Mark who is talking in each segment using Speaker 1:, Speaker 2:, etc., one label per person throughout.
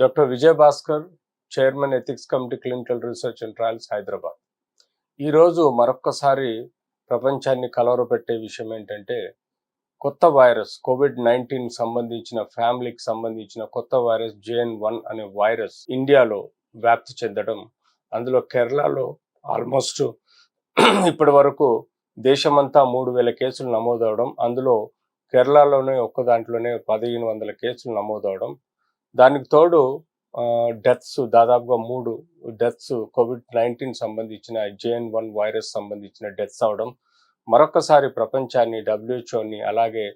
Speaker 1: Doctor Vijay Bhaskar chairman ethics committee clinical research and trials Hyderabad. ఈరోజు మరొక్కసారి ప్రపంచాన్ని కలవరపెట్టే విషయం ఏంటంటే కొత్త వైరస్ కోవిడ్ నైన్టీన్ సంబంధించిన ఫ్యామిలీకి సంబంధించిన కొత్త వైరస్ జేఎన్ వన్ అనే వైరస్ ఇండియాలో వ్యాప్తి చెందడం అందులో కేరళలో ఆల్మోస్ట్ ఇప్పటి వరకు దేశమంతా మూడు వేల కేసులు నమోదవడం అందులో కేరళలోనే ఒక్క దాంట్లోనే పదిహేను వందల కేసులు నమోదవడం దానికి తోడు డెత్స్ దాదాపుగా మూడు డెత్స్ కోవిడ్ నైన్టీన్ సంబంధించిన జేఎన్ వన్ వైరస్ సంబంధించిన డెత్స్ అవడం మరొకసారి ప్రపంచాన్ని డబ్ల్యూహెచ్ఓని అలాగే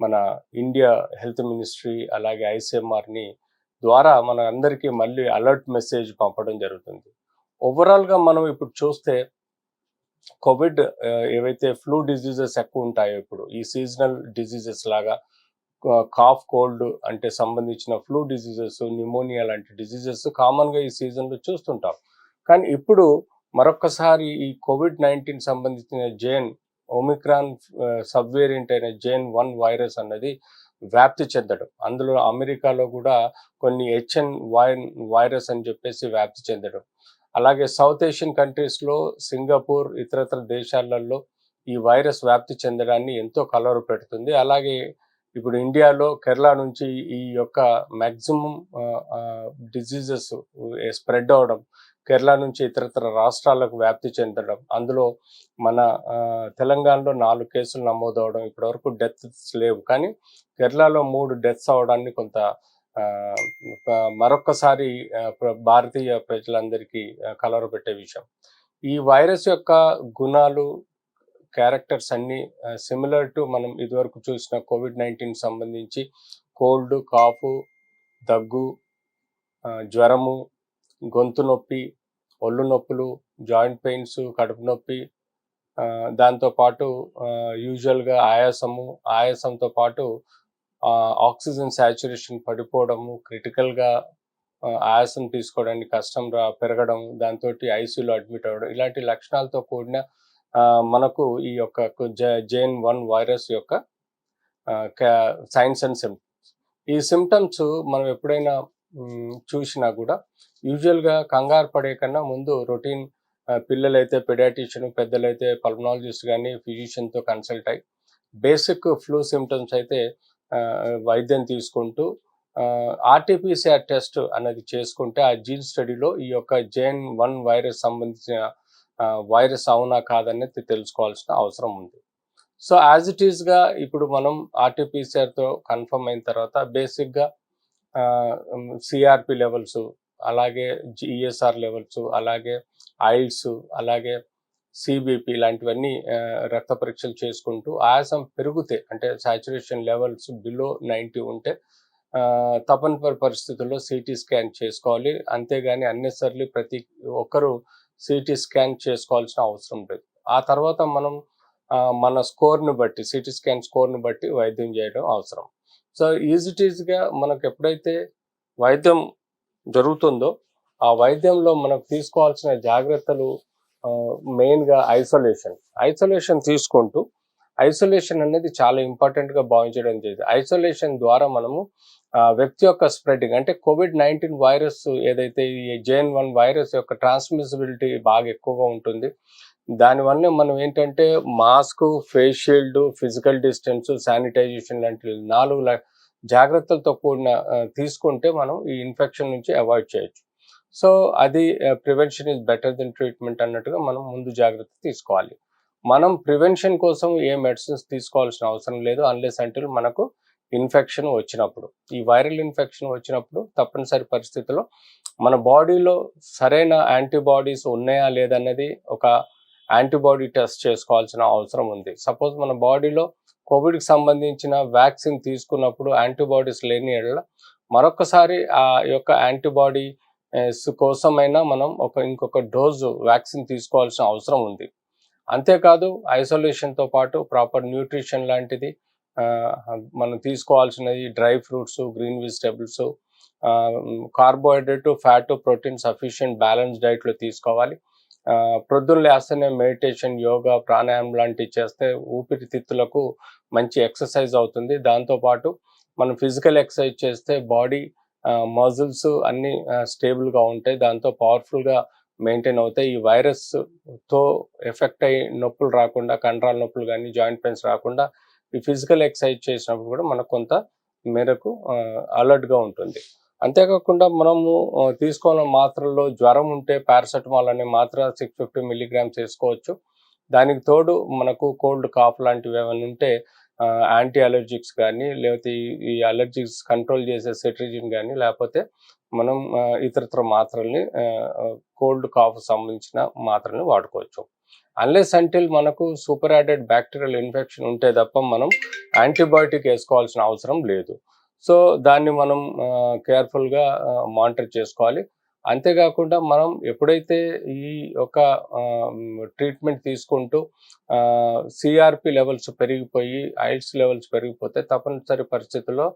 Speaker 1: మన ఇండియా హెల్త్ మినిస్ట్రీ అలాగే ఐసీఎంఆర్ని ద్వారా మన అందరికీ మళ్ళీ అలర్ట్ మెసేజ్ పంపడం జరుగుతుంది. ఓవరాల్గా మనం ఇప్పుడు చూస్తే కోవిడ్ ఏవైతే ఫ్లూ డిజీజెస్ ఎక్కువ ఉంటాయో ఇప్పుడు ఈ సీజనల్ డిజీజెస్ లాగా కాఫ్ కోల్డ్ అంటే సంబంధించిన ఫ్లూ డిజీజెస్ న్యూమోనియా లాంటి డిజీజెస్ కామన్గా ఈ సీజన్లో చూస్తుంటాం. కానీ ఇప్పుడు మరొకసారి ఈ కోవిడ్ నైన్టీన్ సంబంధించిన జేన్ ఒమిక్రాన్ సబ్ వేరియంట్ అయిన జేన్ వన్ వైరస్ అన్నది వ్యాప్తి చెందడం. అందులో అమెరికాలో కూడా కొన్ని హెచ్ఎన్ వై వైరస్ అని చెప్పేసి వ్యాప్తి చెందడం. అలాగే సౌత్ ఏషియన్ కంట్రీస్లో సింగపూర్ ఇతరతర దేశాలలో ఈ వైరస్ వ్యాప్తి చెందడాన్ని ఎంతో కలవర పెడుతుంది అలాగే ఇప్పుడు ఇండియాలో కేరళ నుంచి ఈ యొక్క మ్యాక్సిమం డిజీజెస్ స్ప్రెడ్ అవడం కేరళ నుంచి ఇతరతర రాష్ట్రాలకు వ్యాప్తి చెందడం అందులో మన తెలంగాణలో నాలుగు కేసులు నమోదవడం ఇప్పటివరకు డెత్స్ లేవు. కానీ కేరళలో మూడు డెత్స్ అవడాన్ని కొంత మరొక్కసారి భారతీయ ప్రజలందరికీ కలవరపెట్టే విషయం. ఈ వైరస్ యొక్క గుణాలు క్యారెక్టర్స్ అన్ని సిమిలర్ టు మనం ఇదివరకు చూసిన కోవిడ్ నైన్టీన్ సంబంధించి కోల్డ్ కాఫ్ దగ్గు జ్వరము గొంతు నొప్పి ఒళ్ళు నొప్పులు జాయింట్ పెయిన్స్ కడుపు నొప్పి దాంతోపాటు యూజువల్గా ఆయాసము ఆయాసంతో పాటు ఆక్సిజన్ శాచురేషన్ పడిపోవడము క్రిటికల్గా ఆయాసం తీసుకోవడానికి కష్టం రా పెరగడం దాంతో ఐసీయూలో అడ్మిట్ అవ్వడం ఇలాంటి లక్షణాలతో కూడిన మనకు ఈ యొక్క జేన్ వన్ వైరస్ యొక్క సైన్స్ అండ్ సిమ్టమ్స్ ఈ సిమ్టమ్స్ మనం ఎప్పుడైనా చూసినా కూడా యూజువల్గా కంగారు పడే కన్నా ముందు రొటీన్ పిల్లలైతే పెడాటిషియన్ పెద్దలైతే పల్మనాలజిస్ట్ కానీ ఫిజిషియన్తో కన్సల్ట్ అయ్యి బేసిక్ ఫ్లూ సిమ్టమ్స్ అయితే వైద్యం తీసుకుంటూ ఆర్టీపీసీఆర్ టెస్ట్ అనేది చేసుకుంటే ఆ జీన్ స్టడీలో ఈ యొక్క జేన్ వన్ వైరస్ సంబంధించిన వైరస్ అవునా కాదనేది తెలుసుకోవాల్సిన అవసరం ఉంది. సో యాజ్ ఇట్ ఈస్గా ఇప్పుడు మనం ఆర్టీపీసీఆర్తో కన్ఫర్మ్ అయిన తర్వాత బేసిక్గా సిఆర్పి లెవెల్స్ అలాగే జిఎస్ఆర్ లెవెల్స్ అలాగే ఐల్స్ అలాగే సిబిపి ఇలాంటివన్నీ రక్త పరీక్షలు చేసుకుంటూ ఆయాసం పెరిగితే అంటే సాచురేషన్ లెవెల్స్ బిలో నైంటీ ఉంటే తప్పనిసరి పరిస్థితుల్లో సిటీ స్కాన్ చేసుకోవాలి. అంతేగాని అన్నెసర్లీ ప్రతి ఒక్కరూ సిటీ స్కాన్ చేసుకోవాల్సిన అవసరం లేదు. ఆ తర్వాత మనం మన స్కోర్ని బట్టి సిటీ స్కాన్ స్కోర్ని బట్టి వైద్యం చేయడం అవసరం. సో ఈజీటీజ్గా మనకు ఎప్పుడైతే వైద్యం జరుగుతుందో ఆ వైద్యంలో మనకు తీసుకోవాల్సిన జాగ్రత్తలు మెయిన్గా ఐసోలేషన్. ఐసోలేషన్ తీసుకుంటూ ఐసోలేషన్ అనేది చాలా ఇంపార్టెంట్గా భావించడం జరిగింది. ఐసోలేషన్ ద్వారా మనము వ్యక్తి యొక్క స్ప్రెడ్డింగ్ అంటే కోవిడ్ నైన్టీన్ వైరస్ ఏదైతే ఈ జేఎన్ వన్ వైరస్ యొక్క ట్రాన్స్మిసిబిలిటీ బాగా ఎక్కువగా ఉంటుంది. దానివల్ల మనం ఏంటంటే mask face shield physical distance sanitisation లాంటి నాలుగు జాగ్రత్తలతో కూడిన తీసుకుంటే మనం ఈ ఇన్ఫెక్షన్ నుంచి అవాయిడ్ చేయొచ్చు. సో అది prevention is better than treatment అన్నట్టుగా మనం ముందు జాగ్రత్త తీసుకోవాలి. మనం ప్రివెన్షన్ కోసం ఏ మెడిసిన్స్ తీసుకోవాల్సిన అవసరం లేదు అన్లెస్ అంటే మనకు ఇన్ఫెక్షన్ వచ్చినప్పుడు ఈ వైరల్ ఇన్ఫెక్షన్ వచ్చినప్పుడు తప్పనిసరి పరిస్థితుల్లో మన బాడీలో సరైన యాంటీబాడీస్ ఉన్నాయా లేదన్నది ఒక యాంటీబాడీ టెస్ట్ చేసుకోవాల్సిన అవసరం ఉంది. సపోజ్ మన బాడీలో కోవిడ్కి సంబంధించిన వ్యాక్సిన్ తీసుకున్నప్పుడు యాంటీబాడీస్ లేని ఎడల మరొకసారి ఆ యొక్క యాంటీబాడీ కోసమైనా మనం ఒక ఇంకొక డోసు వ్యాక్సిన్ తీసుకోవాల్సిన అవసరం ఉంది. అంతేకాదు ఐసోలేషన్తో పాటు ప్రాపర్ న్యూట్రిషన్ లాంటిది మనం తీసుకోవాల్సినది dry fruits green vegetables carbohydrate fat protein sufficient balance డైట్లో తీసుకోవాలి. ప్రొద్దున లేస్తేనే మెడిటేషన్ యోగా ప్రాణాయామం లాంటివి చేస్తే ఊపిరితిత్తులకు మంచి ఎక్సర్సైజ్ అవుతుంది. దాంతోపాటు మనం ఫిజికల్ ఎక్సర్సైజ్ చేస్తే బాడీ మజిల్స్ అన్నీ స్టేబుల్గా ఉంటాయి. దాంతో పవర్ఫుల్గా మెయింటైన్ అవుతాయి. ఈ వైరస్తో ఎఫెక్ట్ అయ్యి నొప్పులు రాకుండా కండరాల నొప్పులు కానీ జాయింట్ పెయిన్స్ రాకుండా ఈ ఫిజికల్ ఎక్సర్సైజ్ చేసినప్పుడు కూడా మనకు కొంత మేరకు అలర్ట్గా ఉంటుంది. అంతేకాకుండా మనము తీసుకున్న తీసుకోవాల మాత్రల్లో జ్వరం ఉంటే పారాసెటమాల్ అనే మాత్ర సిక్స్ ఫిఫ్టీ మిల్లీగ్రామ్స్ వేసుకోవచ్చు. దానికి తోడు మనకు కోల్డ్ కాఫ్ లాంటివి ఏమైనా ఉంటే యాంటీ అలర్జిక్స్ కానీ లేకపోతే ఈ- అలర్జిక్స్ కంట్రోల్ చేసే సెట్రిజిన్ కానీ లేకపోతే మనం ఆ, ఇతరత్ర మాత్రల్ని కోల్డ్ కాఫ్ సంబంధించిన మాత్రల్ని వాడుకోవచ్చు. అన్లెస్ అంటిల్ మనకు సూపర్ యాడెడ్ బ్యాక్టీరియల్ ఇన్ఫెక్షన్ ఉంటే తప్ప మనం యాంటీబయాటిక్ వేసుకోవాల్సిన అవసరం లేదు. సో దాన్ని మనం కేర్ఫుల్గా మానిటర్ చేసుకోవాలి. అంతేకాకుండా మనం ఎప్పుడైతే ఈ యొక్క ట్రీట్మెంట్ తీసుకుంటూ సిఆర్పి లెవెల్స్ పెరిగిపోయి ఐల్స్ లెవెల్స్ పెరిగిపోతే తప్పనిసరి పరిస్థితుల్లో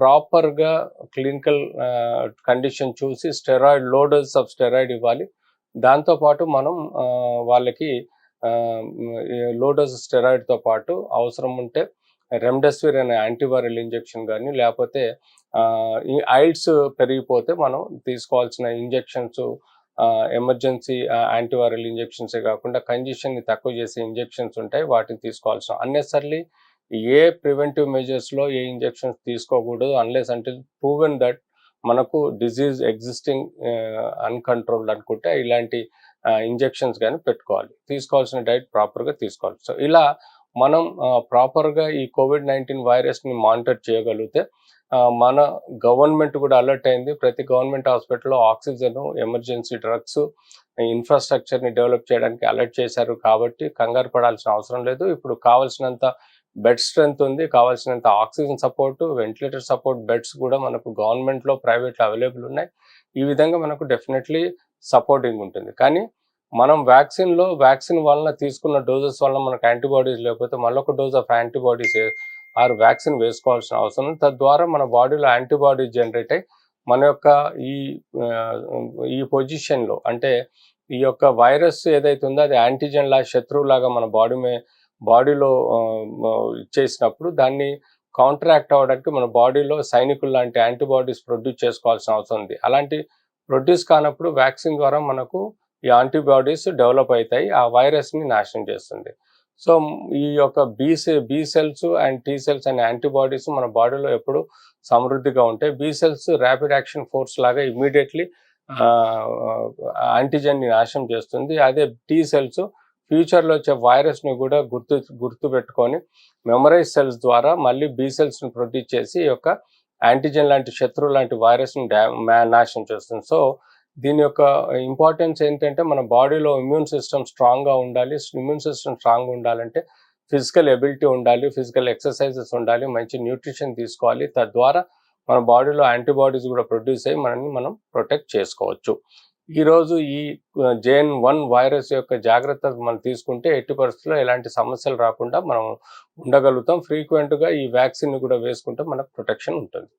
Speaker 1: ప్రాపర్గా క్లినికల్ కండిషన్ చూసి స్టెరాయిడ్ లోడర్స్ ఆఫ్ స్టెరాయిడ్ ఇవ్వాలి. దాంతోపాటు మనం వాళ్ళకి లో డోస్ స్టెరాయిడ్తో పాటు అవసరం ఉంటే రెమ్డెసివిర్ అనే యాంటీవైరల్ ఇంజెక్షన్ కానీ లేకపోతే ఈ ఐల్స్ పెరిగిపోతే మనం తీసుకోవాల్సిన ఇంజెక్షన్స్ ఎమర్జెన్సీ యాంటీవైరల్ ఇంజెక్షన్సే కాకుండా కంజెషన్ని తక్కువ చేసే ఇంజెక్షన్స్ ఉంటాయి వాటిని తీసుకోవాల్సిన అన్నెసర్లీ ఏ ప్రివెంటివ్ మెజర్స్లో ఏ ఇంజెక్షన్స్ తీసుకోకూడదు అన్లెస్ అంటే ప్రూవెన్ దట్ మనకు డిజీజ్ ఎగ్జిస్టింగ్ అన్కంట్రోల్డ్ అనుకుంటే ఇలాంటి ఇంజెక్షన్స్ కానీ పెట్టుకోవాలి. తీసుకోవాల్సిన డైట్ ప్రాపర్గా తీసుకోవాలి. సో ఇలా మనం ప్రాపర్గా ఈ కోవిడ్ నైన్టీన్ వైరస్ని మానిటర్ చేయగలిగితే మన గవర్నమెంట్ కూడా అలర్ట్ అయింది. ప్రతి గవర్నమెంట్ హాస్పిటల్లో ఆక్సిజన్ ఎమర్జెన్సీ డ్రగ్స్ ఇన్ఫ్రాస్ట్రక్చర్ని డెవలప్ చేయడానికి అలర్ట్ చేశారు కాబట్టి కంగారు పడాల్సిన అవసరం లేదు. ఇప్పుడు కావాల్సినంత బెడ్ స్ట్రెంత్ ఉంది కావాల్సినంత oxygen support ventilator support beds కూడా మనకు గవర్నమెంట్లో ప్రైవేట్లో అవైలబుల్ ఉన్నాయి. ఈ విధంగా మనకు డెఫినెట్లీ సపోర్టింగ్ ఉంటుంది. కానీ మనం వ్యాక్సిన్లో వ్యాక్సిన్ వలన తీసుకున్న డోసెస్ వలన మనకు యాంటీబాడీస్ లేకపోతే మళ్ళొక డోస్ ఆఫ్ యాంటీబాడీస్ ఆరు వ్యాక్సిన్ వేసుకోవాల్సిన అవసరం ఉంది. తద్వారా మన బాడీలో యాంటీబాడీస్ జనరేట్ అయ్యి మన యొక్క ఈ ఈ పొజిషన్లో అంటే ఈ యొక్క వైరస్ ఏదైతే ఉందో అది యాంటీజెన్ లా శత్రువులాగా మన బాడీ మే బాడీలో చేసినప్పుడు దాన్ని కాంట్రాక్ట్ అవ్వడానికి మన బాడీలో సైనికులు లాంటి యాంటీబాడీస్ ప్రొడ్యూస్ చేసుకోవాల్సిన అవసరం ఉంది. అలాంటి ప్రొడ్యూస్ కానప్పుడు వ్యాక్సిన్ ద్వారా మనకు ఈ యాంటీబాడీస్ డెవలప్ అవుతాయి ఆ వైరస్ని నాశనం చేస్తుంది. సో ఈ యొక్క బీసే B cells and T cells and antibodies మన బాడీలో ఎప్పుడు సమృద్ధిగా ఉంటాయి. B cells rapid action force లాగా ఇమీడియట్లీ యాంటీజెన్ని నాశనం చేస్తుంది. అదే టీ సెల్స్ ఫ్యూచర్లో వచ్చే వైరస్ని కూడా గుర్తు గుర్తు పెట్టుకొని మెమరైజ్ సెల్స్ ద్వారా మళ్ళీ బీ సెల్స్ని ప్రొడ్యూస్ చేసి ఈ యొక్క యాంటీజెన్ లాంటి శత్రువు లాంటి వైరస్ని డ్యా నాశనం చేస్తుంది. సో దీని యొక్క ఇంపార్టెన్స్ ఏంటంటే మన బాడీలో ఇమ్యూన్ సిస్టమ్ స్ట్రాంగ్గా ఉండాలి. ఇమ్యూన్ సిస్టమ్ స్ట్రాంగ్ ఉండాలంటే ఫిజికల్ ఎబిలిటీ ఉండాలి ఫిజికల్ ఎక్సర్సైజెస్ ఉండాలి మంచి న్యూట్రిషన్ తీసుకోవాలి. తద్వారా మన బాడీలో యాంటీబాడీస్ కూడా ప్రొడ్యూస్ అయ్యి మనల్ని మనం ప్రొటెక్ట్ చేసుకోవచ్చు. ఈరోజు ఈ జేఎన్ వన్ వైరస్ యొక్క జాగ్రత్త మనం తీసుకుంటే ఎట్టి పరిస్థితుల్లో ఎలాంటి సమస్యలు రాకుండా మనం ఉండగలుగుతాం. ఫ్రీక్వెంట్గా ఈ వ్యాక్సిన్ కూడా వేసుకుంటే మనకు ప్రొటెక్షన్ ఉంటుంది.